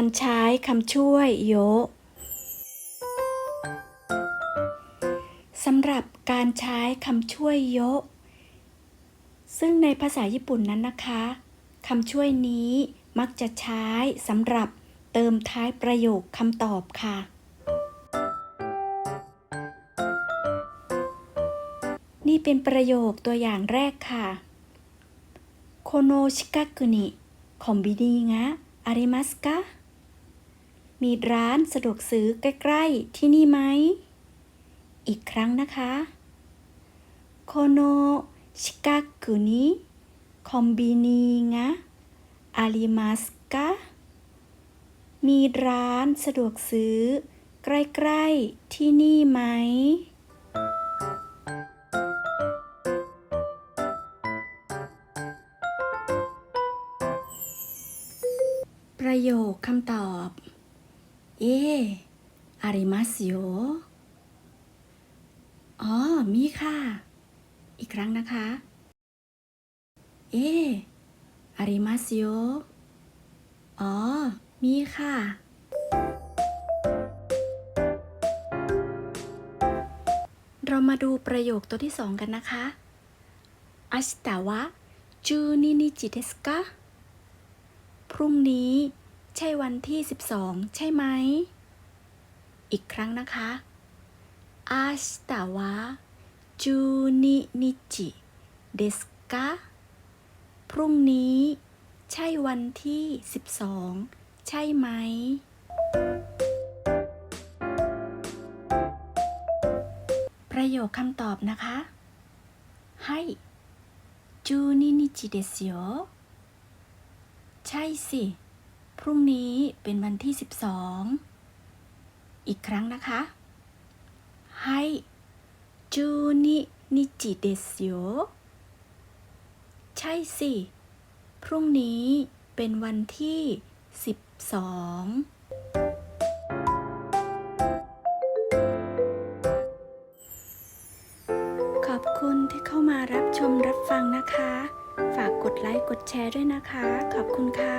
การใช้คำช่วยโยสำหรับการใช้คำช่วยโยซึ่งในภาษาญี่ปุ่นนั้นนะคะคำช่วยนี้มักจะใช้สำหรับเติมท้ายประโยคคำตอบค่ะ นี่เป็นประโยคตัวอย่างแรกค่ะโคโนชิกากุนิคอมบินีงะอาริ มีร้านสะดวกซื้อใกล้ๆที่นี่ไหม อีกครั้งนะคะโคโนชิกากุนิคอมบินีงะอาริมัสกะมีร้านสะดวกซื้อ ใกล้ๆที่นี่ไหมประโยคคำตอบ เออาริมัสโยอ๋อ มีค่ะ อีกครั้งนะคะ เออาริมัสโยอ๋อ มีค่ะ เรามาดูประโยคตัวที่สองกันนะคะอาชิตาวะจูนินิจิเดสกะพรุ่งนี้ ใช่วันที่ 12 ใช่ไหม อีกครั้งนะคะอาชตาวะจูนินิจิเดสกะพรุ่งนี้ ใช่วันที่ 12 ใช่ไหม ประโยคคำตอบนะคะให้จูนินิจิเดสโยใช่สิ พรุ่งนี้เป็นวันที่ 12 อีกครั้งนะคะให้จูนินิจิเดสโยใช่สิ พรุ่งนี้เป็นวันที่ 12ขอบคุณที่เข้ามารับชมรับฟังนะคะ ฝากกดไลค์กดแชร์ด้วยนะคะ ขอบคุณค่ะ